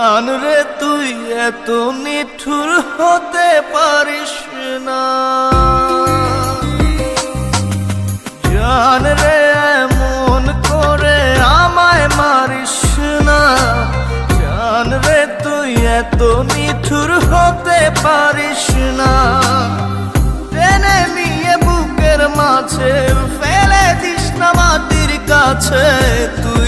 জান রে তুই এত নিঠুর হতে পারিস না। জান রে এমন করে আমায় মারিস না। জান রে তুই এত নিঠুর হতে পারিস না। টেনে নিয়ে বুকের মাঝে ফেলে দিস না মাটির কাছে। তুই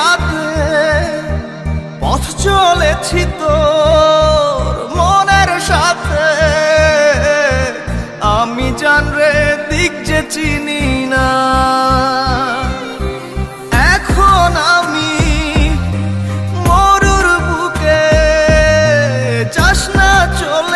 বিরাতে পথ চলেছি তোর মনের সাথে। আমি জান রে, দিক যে চিনি না। এখন আমি মরুর বুকে চাস না চলে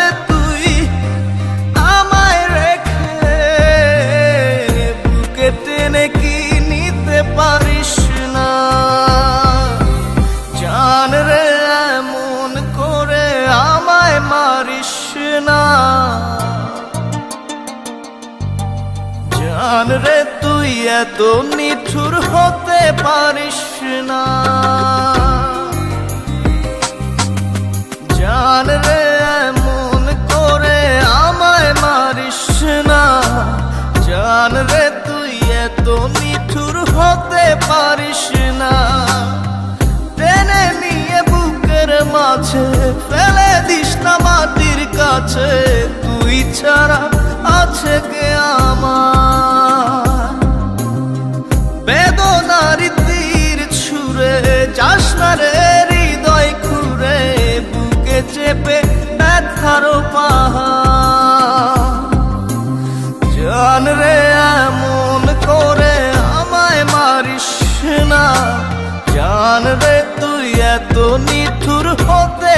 জান রে তুই এত নিঠুর হতে পারিস না। জান রে এমন করে আমায় মারিস না। জান রে তুই এত নিঠুর হতে পারিস না। টেনে নিয়ে বুকের মাঝে ফেলে দিস না মাটির কাছে। তুই ছাড়া আছে ব্যথার জান রে এমন করে আমায় মারিস না। জান রে তুই এত নিঠুর হতে